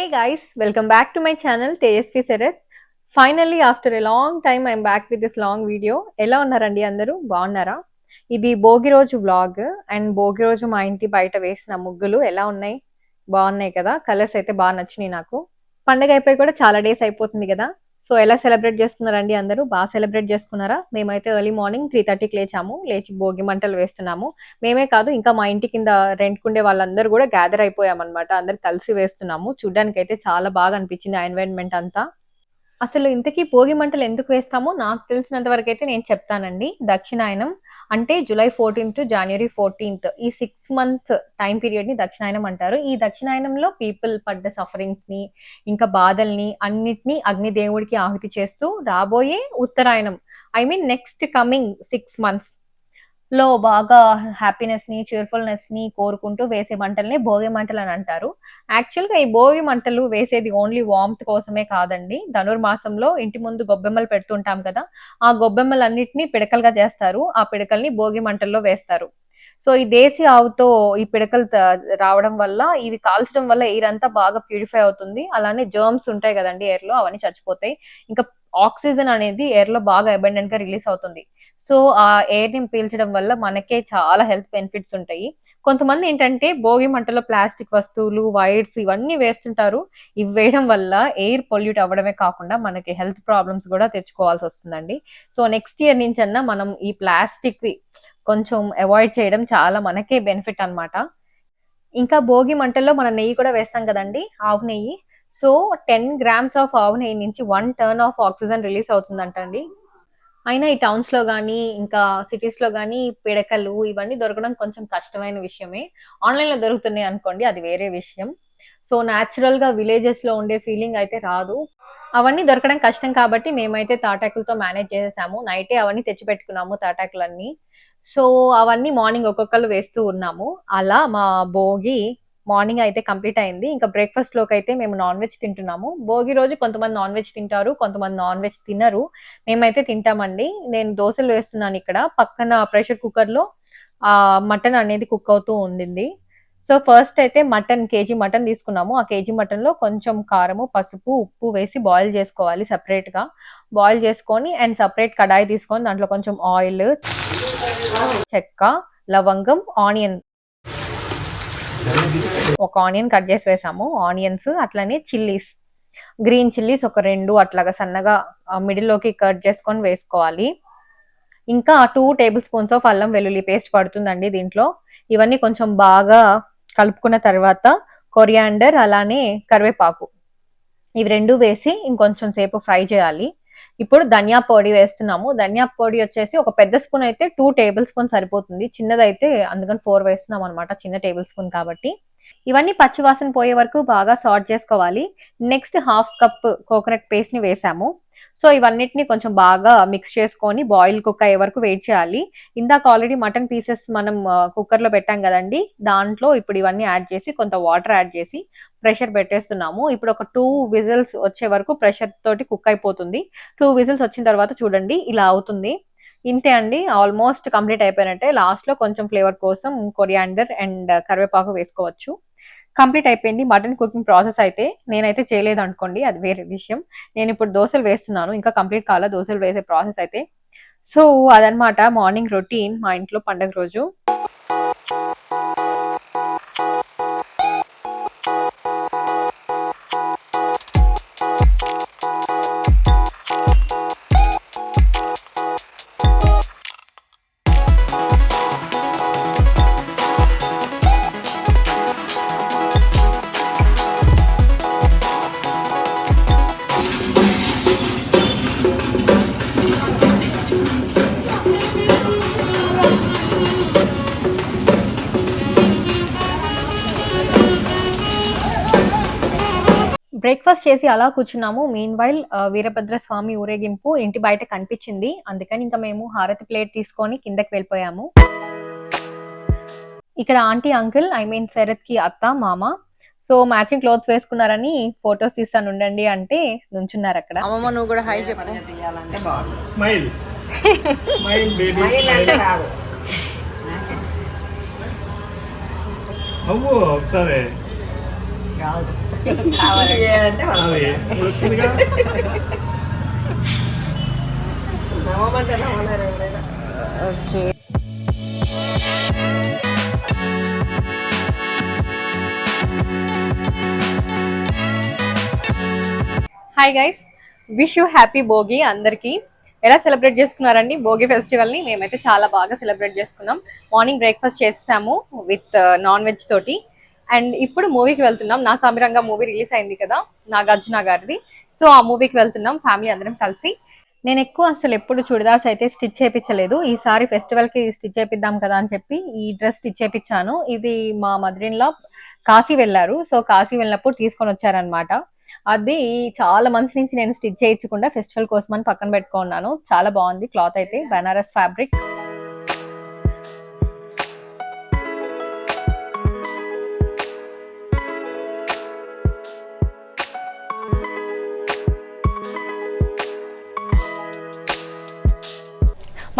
Hey guys, welcome back to my channel Tejaswi Sharath finally after a long time I'm back with this long video ఎలా ఉన్నారండి అందరూ బాగున్నారా ఇది భోగి రోజు vlog and Bhogi రోజు మా ఇంటి బయట వేసిన ముగ్గులు ఎలా ఉన్నాయి బాగున్నాయి కదా కలర్స్ అయితే బాగా నచ్చినాయి నాకు పండగ అయిపోయి కూడా చాలా డేస్ అయిపోతుంది కదా సో ఎలా సెలబ్రేట్ చేసుకున్నారండి అందరూ? బాగా సెలబ్రేట్ చేసుకున్నారా? మేమైతే ఎర్లీ మార్నింగ్ త్రీ థర్టీకి లేచాము లేచి భోగి మంటలు వేస్తున్నాము. మేమే కాదు ఇంకా మా ఇంటి కింద రెంట్కుండే వాళ్ళందరూ కూడా గ్యాదర్ అయిపోయామన్నమాట. అందరు కలిసి వేస్తున్నాము. చూడ్డానికి అయితే చాలా బాగా అనిపించింది ఆ ఎన్వైరన్మెంట్ అంతా. అసలు ఇంతకీ భోగి మంటలు ఎందుకు వేస్తామో నాకు తెలిసినంత వరకు అయితే నేను చెప్తానండి. దక్షిణాయనం అంటే జూలై ఫోర్టీన్త్ జనవరి ఫోర్టీన్త్ ఈ సిక్స్ మంత్ టైం పీరియడ్ని దక్షిణాయనం అంటారు. ఈ దక్షిణాయనంలో పీపుల్ పడ్డ సఫరింగ్స్ని ఇంకా బాధల్ని అన్నిటినీ అగ్ని దేవుడికి ఆహుతి చేస్తూ రాబోయే ఉత్తరాయణం I mean next coming six months లో బాగా హ్యాపీనెస్ని cheerfulness ని కోరుకుంటూ వేసే మంటల్ని భోగి మంటలు అని అంటారు. యాక్చువల్గా ఈ భోగి మంటలు వేసేది ఓన్లీ వామ్త్ కోసమే కాదండి. ధనుర్మాసంలో ఇంటి ముందు గొబ్బెమ్మలు పెడుతుంటాం కదా ఆ గొబ్బెమ్మలన్నిటిని పిడకలుగా చేస్తారు. ఆ పిడకల్ని భోగి మంటల్లో వేస్తారు. సో ఈ దేశీ ఆవుతో ఈ పిడకలు రావడం వల్ల ఇవి కాల్చడం వల్ల ఎయిర్ అంతా బాగా ప్యూరిఫై అవుతుంది. అలానే జర్మ్స్ ఉంటాయి కదండి ఎయిర్లో అవన్నీ చచ్చిపోతాయి. ఇంకా ఆక్సిజన్ అనేది ఎయిర్లో బాగా అబెండెంట్గా రిలీజ్ అవుతుంది. సో ఆ ఎయిర్ని పీల్చడం వల్ల మనకే చాలా హెల్త్ బెనిఫిట్స్ ఉంటాయి. కొంతమంది ఏంటంటే భోగి మంటలో ప్లాస్టిక్ వస్తువులు వైర్స్ ఇవన్నీ వేస్తుంటారు. ఇవి వేయడం వల్ల ఎయిర్ పొల్యూట్ అవ్వడమే కాకుండా మనకి హెల్త్ ప్రాబ్లమ్స్ కూడా తెచ్చుకోవాల్సి వస్తుందండి. సో నెక్స్ట్ ఇయర్ నుంచి అన్న మనం ఈ ప్లాస్టిక్ వి కొంచెం అవాయిడ్ చేయడం చాలా మనకే బెనిఫిట్ అన్నమాట. ఇంకా భోగి మంటల్లో మనం నెయ్యి కూడా వేస్తాం కదండి ఆవు నెయ్యి. సో టెన్ గ్రామ్స్ ఆఫ్ ఆవు నెయ్యి నుంచి one ton of oxygen release అవుతుందంటండి. అయినా ఈ టౌన్స్లో కానీ ఇంకా సిటీస్లో కానీ పిడకలు ఇవన్నీ దొరకడం కొంచెం కష్టమైన విషయమే. ఆన్లైన్లో దొరుకుతున్నాయి అనుకోండి అది వేరే విషయం. సో న్యాచురల్గా విలేజెస్లో ఉండే ఫీలింగ్ అయితే రాదు. అవన్నీ దొరకడం కష్టం కాబట్టి మేమైతే తాటాకులతో మేనేజ్ చేసేసాము. నైటే అవన్నీ తెచ్చి పెట్టుకున్నాము తాటాకులన్నీ. సో అవన్నీ మార్నింగ్ ఒక్కొక్కరు వేస్తూ ఉన్నాము. అలా మా భోగి మార్నింగ్ అయితే కంప్లీట్ అయింది. ఇంకా బ్రేక్ఫాస్ట్లోకి అయితే మేము నాన్ వెజ్ తింటున్నాము. భోగి రోజు కొంతమంది నాన్ వెజ్ తింటారు కొంతమంది నాన్ వెజ్ తినరు. మేమైతే తింటామండి. నేను దోశలు వేస్తున్నాను ఇక్కడ. పక్కన ప్రెషర్ కుక్కర్లో ఆ మటన్ అనేది కుక్ అవుతూ ఉండింది. సో ఫస్ట్ అయితే మటన్ కేజీ మటన్ తీసుకున్నాము. ఆ కేజీ మటన్లో కొంచెం కారము పసుపు ఉప్పు వేసి బాయిల్ చేసుకోవాలి సపరేట్గా బాయిల్ చేసుకొని అండ్ సపరేట్ కడాయి తీసుకొని దాంట్లో కొంచెం ఆయిల్ చెక్క లవంగం ఆనియన్ ఒక ఆనియన్ కట్ చేసి వేసాము. ఆనియన్స్ అట్లనే చిల్లీస్. గ్రీన్ చిల్లీస్ ఒక రెండు అట్లాగా సన్నగా మిడిల్లోకి కట్ చేసుకొని వేసుకోవాలి. ఇంకా టూ టేబుల్ స్పూన్స్ ఆఫ్ అల్లం వెల్లుల్లి పేస్ట్ పడుతుందండి దీంట్లో. ఇవన్నీ కొంచెం బాగా కలుపుకున్న తర్వాత కొరియాండర్ అలానే కరివేపాకు. ఇవి రెండు వేసి ఇంకొంచెం సేపు ఫ్రై చేయాలి. ఇప్పుడు ధనియా పొడి వేస్తున్నాము. ధనియా పొడి వచ్చేసి ఒక పెద్ద స్పూన్ అయితే టూ టేబుల్ స్పూన్ సరిపోతుంది. చిన్నదైతే అందుకని ఫోర్ వేస్తున్నాం అనమాట చిన్న టేబుల్ స్పూన్ కాబట్టి. ఇవన్నీ పచ్చివాసన పోయే వరకు బాగా సార్ట్ చేసుకోవాలి. నెక్స్ట్ హాఫ్ కప్ కోకోనట్ పేస్ట్ని వేసాము. సో ఇవన్నిటిని కొంచెం బాగా మిక్స్ చేసుకొని బాయిల్ కుక్ అయ్యే వరకు వెయిట్ చేయాలి. ఇందాక ఆల్రెడీ మటన్ పీసెస్ మనం కుక్కర్లో పెట్టాం కదండి. దాంట్లో ఇప్పుడు ఇవన్నీ యాడ్ చేసి కొంత వాటర్ యాడ్ చేసి ప్రెషర్ పెట్టేస్తున్నాము. ఇప్పుడు ఒక టూ విజిల్స్ వచ్చే వరకు ప్రెషర్ తోటి కుక్ అయిపోతుంది. టూ విజిల్స్ వచ్చిన తర్వాత చూడండి ఇలా అవుతుంది. ఇంతే అండి. ఆల్మోస్ట్ కంప్లీట్ అయిపోయినట్టే. లాస్ట్లో కొంచెం ఫ్లేవర్ కోసం కొరియాండర్ అండ్ కరివేపాకు వేసుకోవచ్చు. కంప్లీట్ అయిపోయింది. మటన్ కుకింగ్ ప్రాసెస్ అయితే నేనైతే చేయలేదు అనుకోండి అది వేరే విషయం. నేను ఇప్పుడు దోశలు వేస్తున్నాను ఇంకా కంప్లీట్ కాల దోశలు వేసే ప్రాసెస్ అయితే. సో అదనమాట మార్నింగ్ రొటీన్ మా ఇంట్లో పండగ రోజు. బ్రేక్ఫాస్ట్ చేసి అలా కూర్చున్నాము. మీన్ వైల్ వీరభద్ర స్వామి ఊరేగింపు ఇంటి బయట కనిపించింది. అందుకని ఇంకా మేము హారతి ప్లేట్ తీసుకొని కిందకి వెళ్ళిపోయాము. ఇక్కడ ఆంటీ అంకుల్ ఐ మీన్ శరత్కి అత్త మామ. సో మ్యాచింగ్ క్లోత్స్ వేసుకున్నారని ఫొటోస్ తీస్తాను ఉండండి అంటే నుంచున్నారు అక్కడ. అమ్మమ్మ నువ్వు కూడా చెప్పు. బాగుంది స్మైల్ స్మైల్ బేబీ ఒకసారి. రాదు. Okay. Hi guys wish you happy Bhogi అందరికీ. ఎలా సెలబ్రేట్ చేసుకున్నారండి? భోగి ఫెస్టివల్ని మేమైతే చాలా బాగా సెలబ్రేట్ చేసుకున్నాం. మార్నింగ్ బ్రేక్ఫాస్ట్ చేసాము విత్ నాన్ వెజ్ తోటి. అండ్ ఇప్పుడు మూవీకి వెళ్తున్నాం. నా సామిరంగా మూవీ రిలీజ్ అయింది కదా నాగార్జున గారిది. సో ఆ మూవీకి వెళ్తున్నాం ఫ్యామిలీ అందరం కలిసి. నేను ఎక్కువ అసలు ఎప్పుడు చుడిదార్స్ అయితే స్టిచ్ చేయించలేదు. ఈసారి ఫెస్టివల్కి స్టిచ్ చేపిద్దాం కదా అని చెప్పి ఈ డ్రెస్ స్టిచ్ చేయించాను. ఇది మా మదర్ కాశీ వెళ్ళారు. సో కాశీ వెళ్ళినప్పుడు తీసుకొని వచ్చారనమాట అది చాలా మంత్స్ నుంచి నేను స్టిచ్ చేయించకుండా ఫెస్టివల్ కోసం అని పక్కన పెట్టుకున్నాను. చాలా బాగుంది క్లాత్ అయితే బనారస్ ఫ్యాబ్రిక్.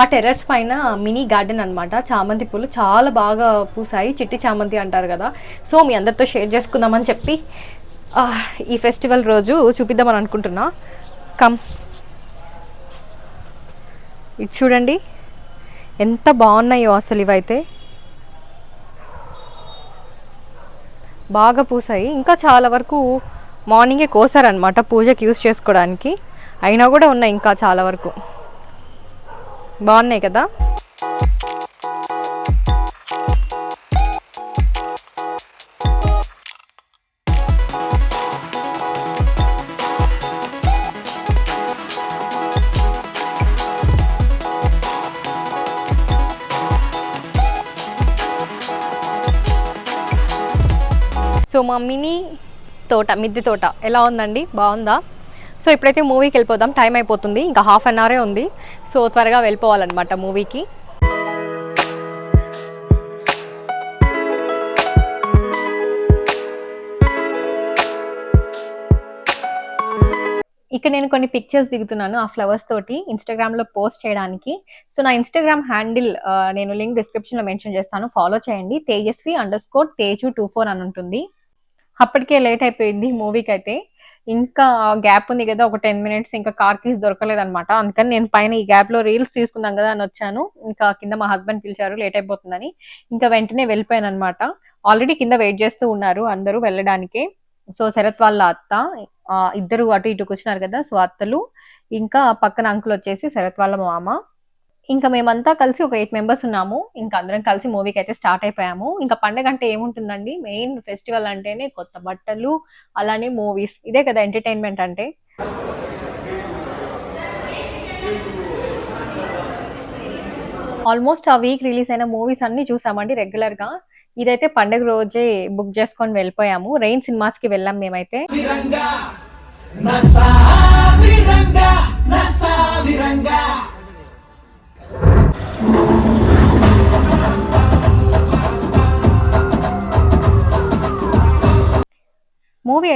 మా టెర్రస్ పైన మినీ గార్డెన్ అనమాట చామంతి పూలు చాలా బాగా పూసాయి. చిట్టి చామంతి అంటారు కదా. సో మీ అందరితో షేర్ చేసుకుందామని చెప్పి ఈ ఫెస్టివల్ రోజు చూపిద్దామని అనుకుంటున్నా. కమ్. ఇది చూడండి. ఎంత బాగున్నాయో అసలు ఇవైతే. బాగా పూసాయి. ఇంకా చాలా వరకు మార్నింగే కోసారనమాట పూజకి యూస్ చేసుకోవడానికి. అయినా కూడా ఉన్నాయి ఇంకా చాలా వరకు. బాగున్నాయి కదా? సో మా మినీ తోట మిద్దె తోట ఎలా ఉందండి? బాగుందా? సో ఇప్పుడైతే మూవీకి వెళ్ళిపోదాం. టైం అయిపోతుంది. ఇంకా హాఫ్ అన్ అవరే ఉంది. సో త్వరగా వెళ్ళిపోవాలన్నమాట మూవీకి. ఇక్కడ నేను కొన్ని పిక్చర్స్ దిగుతున్నాను ఆ ఫ్లవర్స్ తోటి ఇన్స్టాగ్రామ్లో పోస్ట్ చేయడానికి. సో నా ఇన్స్టాగ్రామ్ హ్యాండిల్ నేను లింక్ డిస్క్రిప్షన్లో మెన్షన్ చేస్తాను. ఫాలో చేయండి. Tejaswi underscore Teju two four అని ఉంటుంది. అప్పటికే లేట్ అయిపోయింది మూవీకి అయితే ఇంకా గ్యాప్ ఉంది కదా ఒక టెన్ మినిట్స్ ఇంకా కార్ కీస్ దొరకలేదు అనమాట అందుకని నేను పైన ఈ గ్యాప్లో రీల్స్ తీసుకుందాం కదా అని వచ్చాను. ఇంకా కింద మా హస్బెండ్ పిలిచారు లేట్ అయిపోతుందని. ఇంకా వెంటనే వెళ్ళిపోయాను అనమాట ఆల్రెడీ కింద వెయిట్ చేస్తూ ఉన్నారు అందరూ వెళ్ళడానికి. సో శరత్ వాళ్ళ అత్త ఆ, ఇద్దరు అటు ఇటు కూర్చున్నారు కదా సో అత్తలు. ఇంకా పక్కన అంకుల్ వచ్చేసి శరత్ వాళ్ళ మామ. ఇంకా మేమంతా కలిసి ఒక ఎయిట్ మెంబర్స్ ఉన్నాము. ఇంకా అందరం కలిసి మూవీకి అయితే స్టార్ట్ అయిపోయాము. ఇంకా పండగ అంటే ఏముంటుందండి? మెయిన్ ఫెస్టివల్ అంటేనే కొత్త బట్టలు అలానే మూవీస్. ఇదే కదా ఎంటర్టైన్మెంట్ అంటే. ఆల్మోస్ట్ ఆ వీక్ రిలీజ్ అయిన మూవీస్ అన్ని చూసామండి రెగ్యులర్గా ఇదైతే పండగ రోజే బుక్ చేసుకొని వెళ్ళిపోయాము. రెయిన్ సినిమాస్కి వెళ్ళాం మేమైతే.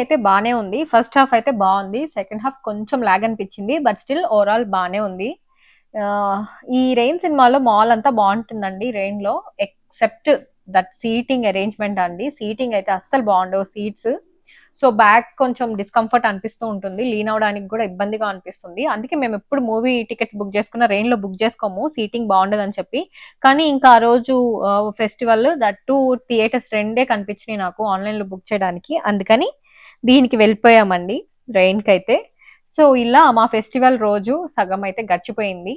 అయితే బాగానే ఉంది. ఫస్ట్ హాఫ్ అయితే బాగుంది. సెకండ్ హాఫ్ కొంచెం లాగ్ అనిపించింది బట్ స్టిల్ ఓవరాల్ బాగానే ఉంది. ఈ రెయిన్ సినిమాలో మాల్ అంతా బాగుంటుందండి రెయిన్లో ఎక్సెప్ట్ దట్ సీటింగ్ అరేంజ్మెంట్ అండి. సీటింగ్ అయితే అస్సలు బాగుండవు సీట్స్ సో బ్యాక్ కొంచెం డిస్కంఫర్ట్ అనిపిస్తూ ఉంటుంది. లీన్ అవడానికి కూడా ఇబ్బందిగా అనిపిస్తుంది. అందుకే మేము ఎప్పుడు మూవీ టికెట్స్ బుక్ చేసుకున్న రెయిన్లో బుక్ చేసుకోము. సీటింగ్ బాగుండదని చెప్పి. కానీ ఇంకా ఆ రోజు ఫెస్టివల్ దట్ టూ థియేటర్స్ రెండే కనిపించినాయి నాకు ఆన్లైన్లో బుక్ చేయడానికి. అందుకని దీనికి వెళ్ళిపోయామండి రెయిన్ అయితే సో ఇలా మా ఫెస్టివల్ రోజు సగం అయితే గడిచిపోయింది.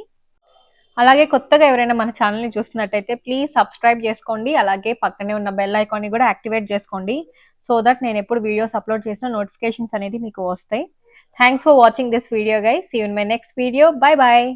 అలాగే కొత్తగా ఎవరైనా మన ఛానల్ని చూస్తున్నట్టయితే ప్లీజ్ సబ్స్క్రైబ్ చేసుకోండి అలాగే పక్కనే ఉన్న బెల్ ఐకాన్ని కూడా యాక్టివేట్ చేసుకోండి సో దట్ నేను ఎప్పుడు వీడియోస్ అప్లోడ్ చేసిన నోటిఫికేషన్స్ అనేది మీకు వస్తాయి. Thanks for watching this video guy see in my next video bye bye